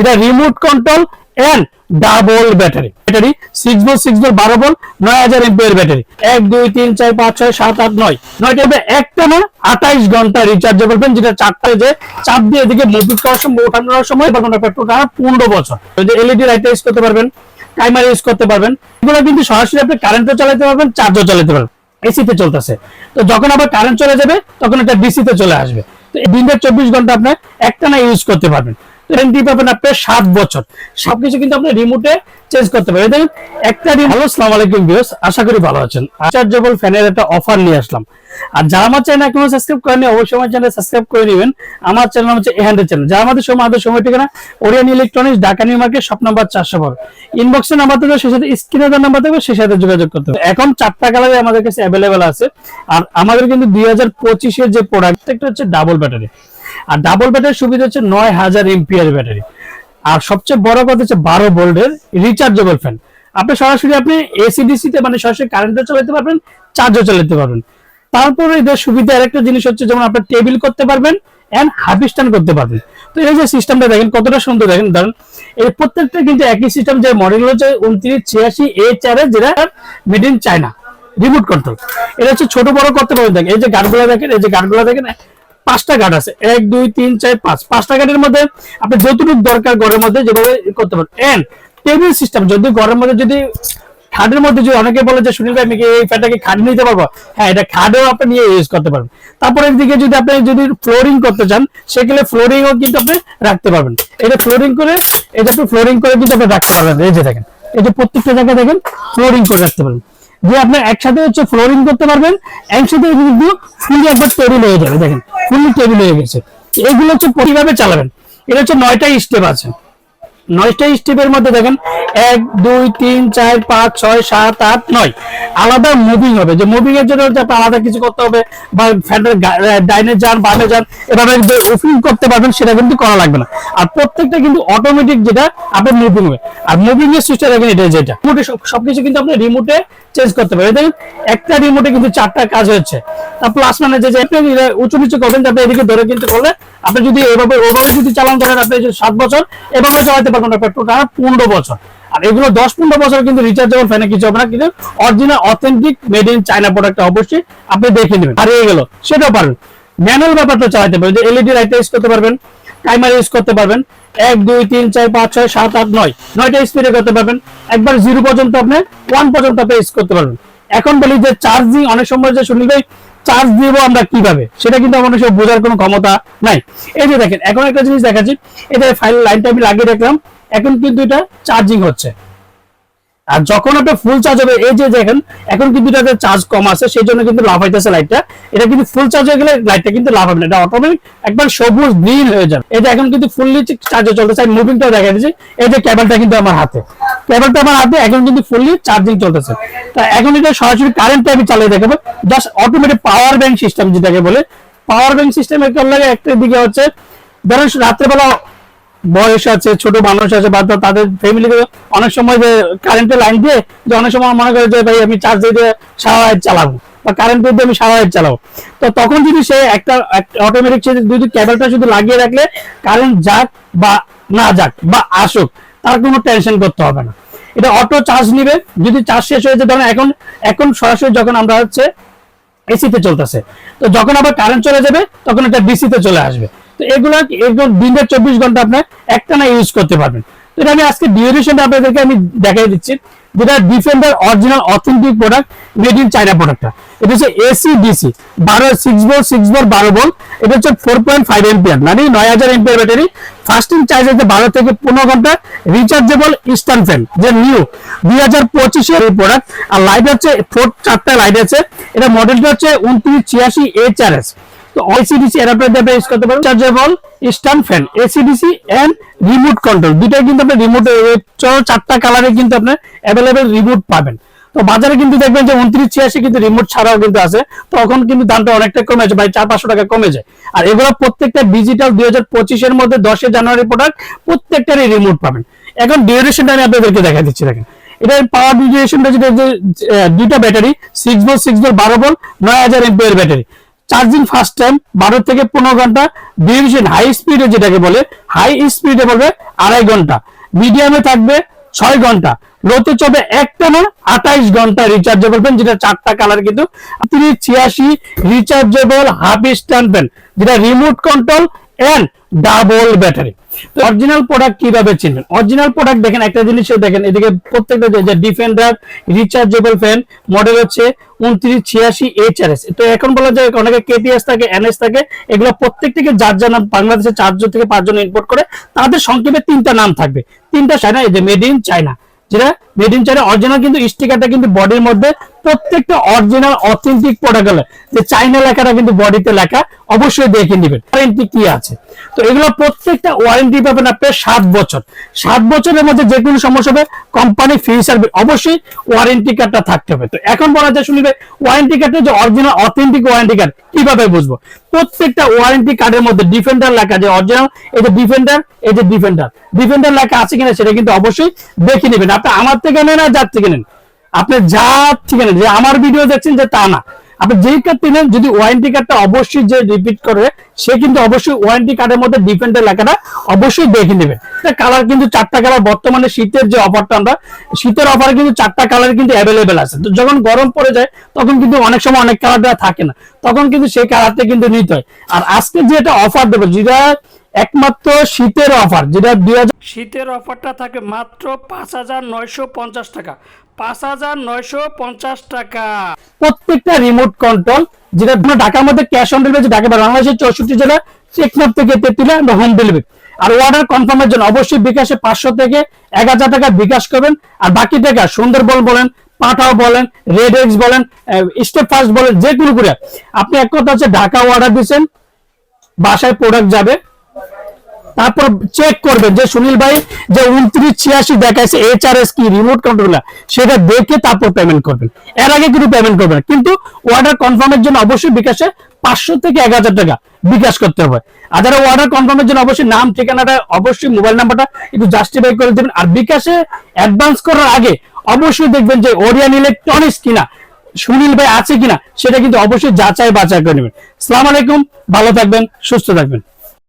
যেটা remote control and double battery battery six volt six volt বারো volt নয় হাজার এমপিয়ার ব্যাটারি এক, দুই, তিন, চার, পাঁচ, ছয়, সাত, আট, নয়। নয়টা একটা না, আঠাইশ ঘণ্টা রিচার্জেবল পেন যেটা চারটা যে চাপ দিয়ে এদিকে মুভি করার সময় ওঠানোর সময় কোনো পেট্রোল টানা পনেরো বছর। এলইডি লাইট ইউজ করতে পারবেন টাইমার ইউজ করতে পারবেন, এগুলো কিন্তু সরাসরি আপনি কারেন্টও চালাতে পারবেন চার্জও চালাতে পারবেন। এসিতে চলতেছে। তো যখন আবার কারেন্ট চলে যাবে, তখন এটা ডিসিতে চলে আসবে। তো এই দিনের চব্বিশ ঘণ্টা আপনার একটানা ইউজ করতে পারবেন। গ্যারেন্টি পাবেন আপনার সাত বছর। সবকিছু কিন্তু আপনি রিমোটে চেঞ্জ করতে পারবেন। দেখুন, একটা রিমোট হ্যালো সালাম আলাইকুম ভিউস আশা করি ভালো আছেন। চার্জেবল ফ্যানের একটা অফার নিয়ে আসলাম। আর যারা আমার চ্যানেল এখনও সাবস্ক্রাইব করেনি অবশ্যই আমার চ্যানেল সাবস্ক্রাইব করে নেবেন। আমার চ্যানেল হচ্ছে এহান্ডের চ্যানেল যারা আমাদের সময় আমাদের সময় ঠিকানা Orion electronics Dhaka new market shop number চারশো বারো। ইনবক্সের নাম্বার থাকবে সে সাথে স্ক্রিনে নাম্বার থাকবে সে সাথে যোগাযোগ করতে হবে। এখন চারটা কালারে আমাদের কাছে অ্যাভেলেবেল আছে। আর আমাদের কিন্তু দুই হাজার পঁচিশের যে প্রোডাক্ট একটা হচ্ছে ডাবল ব্যাটারি আর ডাবল ব্যাটারির সুবিধা হচ্ছে নয় হাজার এমপিআর ব্যাটারি আর সবচেয়ে বড় কথা হচ্ছে বারো ভোল্টের রিচার্জেবল ফ্যান আপনি সরাসরি আপনি এসি ডিসিতে মানে সরাসরি কারেন্টও চালাতে পারবেন চার্জও চালাতে পারবেন। তারপরে এদের সুবিধা আরেকটা জিনিস হচ্ছে, যেমন আপনি টেবিল করতে পারবেন এন্ড হাবি স্ট্যান্ড করতে পারবেন। তো এই যে সিস্টেমটা দেখেন, কতটা সুন্দর দেখেন, ধরেন, এই প্রত্যেকটা কিন্তু একই সিস্টেম যে মডেল হচ্ছে উনত্রিশ, ছিয়াশি এ চারে যেটা made in China remote control এটা হচ্ছে ছোট বড় করতে পারবেন দেখেন, এই যে গাড়গুলো দেখেন, এই যে গাড়গুলো দেখেন পাঁচটা গার্ড আছে। এক, দুই, তিন, চার, পাঁচ। পাঁচটা গার্ডের মধ্যে আপনি যতটুকু দরকার ঘরের মধ্যে যেভাবে করতে পারেন। এন্ড টেবিল সিস্টেম যদি ঘরের মধ্যে যদি খাটের মধ্যে যদি অনেকে বলে যে, সুনীল ভাই, আমি এই ফ্যানটাকে খাট নিতে পারব? হ্যাঁ এটা খাটেও আপনি নিয়ে ইউজ করতে পারবেন। তারপরে দিকে যদি আপনি যদি ফ্লোরিং করতে চান, সেক্ষেত্রে ফ্লোরিংও কিন্তু আপনি রাখতে পারবেন। এটা ফ্লোরিং করে, এটা আপনি ফ্লোরিং করে কিন্তু আপনি রাখতে পারবেন। এই যে দেখেন, এই যে প্রত্যেকটা জায়গায় দেখেন ফ্লোরিং করে রাখতে পারবেন। যে আপনি একসাথে হচ্ছে ফ্লোরিং করতে পারবেন, একসাথে কিন্তু ফুলি একবার টেবিল হয়ে যাবে। দেখেন ফুলি টেবিল হয়ে গেছে। এগুলো হচ্ছে কীভাবে চালাবেন। এটা হচ্ছে নয়টা স্টেপ আছে। নয়টা স্টেপের মধ্যে দেখেন, এক, দুই, তিন, চার, পাঁচ, ছয়, সাত, আট, নয়। আলাদা মুভিং হবে। যে মুভিং এর জন্য আলাদা কিছু করতে হবে, বা ফ্যানের ডাইনে যান, বামে যান, এভাবে যে ওপেনিং করতে পারবেন, সেটা কিন্তু করা লাগবে না। আর প্রত্যেকটা কিন্তু অটোমেটিক যেটা আপনার মুভিং হবে। আর মুভিং এর সুইচটা দেখেন, এটা যেটা। রিমোটে সবকিছু কিন্তু আপনি রিমোটে চেঞ্জ করতে পারবেন। দেখেন, একটা রিমোটে কিন্তু চারটা কাজ হচ্ছে। প্লাস মানে যে উঁচু নিচু করবেন আপনি এদিকে ধরে কিন্তু করলে আপনি যদি এভাবে, ওভাবে যদি চালান ধরেন আপনি সাত বছর, এভাবে চালাতে পারবেন পেট্রোল টানা পনেরো বছর। আর এগুলো দশ পনেরো বছর কিন্তু রিচার্জেবল ফ্যানে কিছু হবে না, কিন্তু original authentic made in China product অবশ্যই আপনি দেখে নেবেন। হারিয়ে গেল সেটাও পারবেন ম্যানুয়াল ব্যাপারটা চালাতে পারবেন যে এলইডি লাইট ইউজ করতে পারবেন টাইমার ইউজ করতে পারবেন, এক, দুই, তিন, চার, পাঁচ, ছয়, সাত, আট, নয়, নয়টা স্পিডে করতে পারবেন। একবার জিরো পর্যন্ত আপনি ওয়ান পর্যন্ত আপনি ইউজ করতে পারবেন। এখন বলি যে চার্জিং অনেক সময় যে শুনি ভাই চার্জ দিব আমরা কীভাবে? সেটা কিন্তু আমার সব বোঝার কোনো ক্ষমতা নাই। এই যে দেখেন, এখন একটা জিনিস দেখাচ্ছি। এটা ফাইল লাইনটা আমি লাগিয়ে রাখলাম এখন কিন্তু এটা চার্জিং হচ্ছে। আর যখন আপনার ফুল চার্জ হবে, এই যে দেখেন, এখন কিন্তু এটাতে চার্জ কম আছে সেই জন্য কিন্তু লাভ হইতেছে লাইটটা এটা কিন্তু ফুল চার্জ হয়ে গেলে লাইটটা কিন্তু লাভ হবে না। এটা অটোমেটিক একবার সবুজ গ্রিন হয়ে যাবে। এটা এখন কিন্তু ফুললি চার্জে চলতেছে। আমি মুভিংটা দেখা দিচ্ছি এই যে কেবলটা কিন্তু আমার হাতে। আমার হাতে এখন কিন্তু ফুললি চার্জিং চলতেছে। তা এখন এটা সরাসরি কারেন্টটা আমি চালিয়ে দেখাবো। Just automatic power bank system যেটাকে বলে পাওয়ার ব্যাংক লাগে একটা দিকে হচ্ছে ধরেন রাত্রেবেলা বয়স আছে, ছোট মানুষ আছে, বা তাদের ফ্যামিলিতে অনেক সময় যে কারেন্টের লাইন দিয়ে, যে অনেক সময় মনে করে যে, ভাই, আমি চার্জ দিয়ে সারা চালাবো, বা কারেন্ট দিয়ে আমি সারা চালাবো। তো তখন যদি সে একটা অটোমেটিক যদি কেবলটা শুধু লাগিয়ে রাখলে কারেন্ট যাক বা না যাক, বা আসুক তার কোনো টেনশন করতে হবে না। এটা অটো চার্জ নিবে, যদি চার্জ শেষ হয়ে যায়, ধরেন এখন এখন সরাসরি যখন আমরা হচ্ছে এসিতে চলতেছে, তো যখন আবার কারেন্ট চলে যাবে, তখন এটা ডিসিতে চলে আসবে। তো এগুলো একদম দিনের চব্বিশ ঘণ্টা আপনার একটা না ইউজ করতে পারবেন। তো এটা আমি আজকে ডিউরেশনটা আপনাদেরকে আমি দেখাই দিচ্ছি। যেটা defender original authentic product made in China প্রোডাক্টটা এটা হচ্ছে এসি ডিসি বারো সিক্স বোল সিক্স বোল বারো বোল এটা হচ্ছে ফোর পয়েন্ট ফাইভ এমপিয়ার মানে নয় হাজার এমপিয়ার ব্যাটারি ফাস্টিং চার্জ হচ্ছে বারো থেকে পনেরো ঘণ্টা। রিচার্জেবল ইস্টার্ন ফ্যান যে নিউ দুই হাজার পঁচিশের এই প্রোডাক্ট আর লাইট হচ্ছে ফোর চারটা লাইট আছে। এটা মডেলটা হচ্ছে উনত্রিশ ছিয়াশি এইচ আর এস তো আইসিডিসি অ্যাডাপ্টার দিয়ে ইউজ করতে পারেন। Chargeable stand fan AC DC and remote control দুইটাই কিন্তু আপনি রিমোট চারটা কালারে কিন্তু আপনার অ্যাভেলেবেল রিমোট পাবেন। তো বাজারে কিন্তু দেখবেন যে উনত্রিশ ছিয়াশি কিন্তু রিমোট ছাড়াও কিন্তু আছে। তখন কিন্তু দামটা অনেকটা কমে যায় ভাই চার, পাঁচশো টাকা কমে যায়। আর এগুলো প্রত্যেকটা ডিজিটাল দুই হাজার পঁচিশের মধ্যে দশই জানুয়ারি প্রোডাক্ট প্রত্যেকটারই রিমোট পাবেন। এখন ডিউরেশনটা আমি আপনাদেরকে দেখা দিচ্ছি, দেখেন। এটার পাওয়ার ডিউরেশনটা যেটা দুইটা battery six volt six volt বারো ভোল্ট নয় হাজার ampere battery charging first time বারো থেকে পনেরো ঘণ্টা। ডিউরেশন হাই স্পিডে যেটাকে বলে, হাই স্পিডে বলবে আড়াই ঘণ্টা। মিডিয়ামে থাকবে ছয় ঘণ্টা। লোতে চলবে একটা না আঠাইশ ঘণ্টা রিচার্জেবল পেন যেটা চারটা কালার কিন্তু। তিনি ছিয়াশি রিচার্জেবল হাফ স্ট্যান্ড পেন যেটা remote control and double battery original product কীভাবে চিনবেন? অরিজিনাল প্রোডাক্ট দেখেন, একটা জিনিসে দেখেন, এদিকে প্রত্যেকটা যে- ডিফেন্ডার রিচার্জেবল ফ্যান মডেল হচ্ছে উনত্রিশ ছিয়াশি এইচআরএস তো এখন বলা যায় অনেকে কেটিএস থাকে এনএস থাকে, এগুলো প্রত্যেকটিকে যার যার নাম বাংলাদেশে চারজন থেকে পাঁচজন ইম্পোর্ট করে, তাদের সংক্ষেপে তিনটা নাম থাকবে। তিনটা চায়না, এই যে মেড ইন চায়না যেটা মেড ইন চায়না অরিজিনাল কিন্তু স্টিকারটা কিন্তু বডির মধ্যে প্রত্যেকটা অরিজিনাল অথেন্টিক প্রোডাক্ট যে চাইনা লেখাটা কিন্তু বডিতে লেখা, অবশ্যই দেখে নেবেন। ওয়ারেন্টি কি আছে? তো এগুলো প্রত্যেকটা ওয়ারেন্টি পাবেন আপনার সাত বছর। সাত বছরের মধ্যে যে কোনো সমস্যা হবে কোম্পানি ফ্রি সার্ভিস অবশ্যই ওয়ারেন্টি কার্ডটা থাকতে হবে। তো এখন বলা যায় শুনবে ওয়ারেন্টি কার্ডটা যে অরিজিনাল অথেন্টিক ওয়ারেন্টি কার্ড কীভাবে বুঝব? প্রত্যেকটা ওয়ারেন্টি কার্ডের মধ্যে ডিফেন্ডার লেখা, যে অরিজিনাল এই যে ডিফেন্ডার এই যে ডিফেন্ডার ডিফেন্ডার লেখা আছে কিনা, সেটা কিন্তু অবশ্যই দেখে নেবেন। আপনি আমার থেকে নেন আর যার থেকে নেন। আপনি যা থেকে নেন, যে আমার ভিডিও দেখছেন যে তা না। আপনি যেই কার্ডটি নেন, যদি ওয়ারেন্টি কার্ডটা অবশ্যই যে রিপিট করে, সে কিন্তু অবশ্যই ওয়ারেন্টি কার্ডের মধ্যে ডিফেন্ডার লেখাটা অবশ্যই দেখে নেবে। কালার কিন্তু চারটা কালার বর্তমানে শীতের যে অফারটা আমরা, শীতের অফারে কিন্তু চারটা কালার কিন্তু অ্যাভেলেবেল আছে। তো যখন গরম পড়ে যায়, তখন কিন্তু অনেক সময় অনেক কালার দেওয়া থাকে না। তখন কিন্তু সেই কালারটা কিন্তু নিতে হয়। আর আজকে যে এটা অফার দেবো যেটা একমাত্র শীতের অফার যেটা দুই শীতের অফারটা থাকে মাত্র পাঁচ হাজার নয়শো পঞ্চাশ টাকা। পাঁচ হাজার নয়শো পঞ্চাশ টাকা। প্রত্যেকটা রিমোট কন্ট্রোল যেটা ঢাকার মধ্যে ক্যাশ অন ডেলিভারি ঢাকা বাংলাদেশের চৌষট্টি জেলা চেকনাথ থেকে তেতুলা আমরা হোম ডেলিভারি আর অর্ডার কনফার্মের জন্য অবশ্যই বিকাশে পাঁচশো থেকে এক হাজার টাকা বিকাশ করবেন। আর বাকি টাকা সুন্দরবন বলেন পাঠাও বলেন রেড এক্স বলেন স্টেপ ফার্স্ট বলেন যে কোনো করে। আপনি এক কথা হচ্ছে ঢাকা অর্ডার দিচ্ছেন বাসায় প্রোডাক্ট যাবে তারপর চেক করবেন যে সুনীল ভাই যে উনত্রিশ ছিয়াশি দেখাচ্ছে এইচআরএস কি রিমোট কন্ট্রোলার সেটা দেখে তারপর পেমেন্ট করবেন। এর আগে কিন্তু পেমেন্ট করবেন। কিন্তু অর্ডার কনফার্মের জন্য অবশ্যই বিকাশে পাঁচশো থেকে এক হাজার টাকা বিকাশ করতে হবে। আর যারা অর্ডার কনফার্মের জন্য অবশ্যই নাম, ঠিকানাটা, অবশ্যই মোবাইল নাম্বারটা একটু জাস্টিফাই করে দেবেন। আর বিকাশে অ্যাডভান্স করার আগে অবশ্যই দেখবেন যে ওরিয়ান ইলেকট্রনিক্স কিনা, সুনীল ভাই আছে কিনা, সেটা কিন্তু অবশ্যই যাচাই বাছাই করে নেবেন। সালাম আলাইকুম, ভালো থাকবেন, সুস্থ থাকবেন।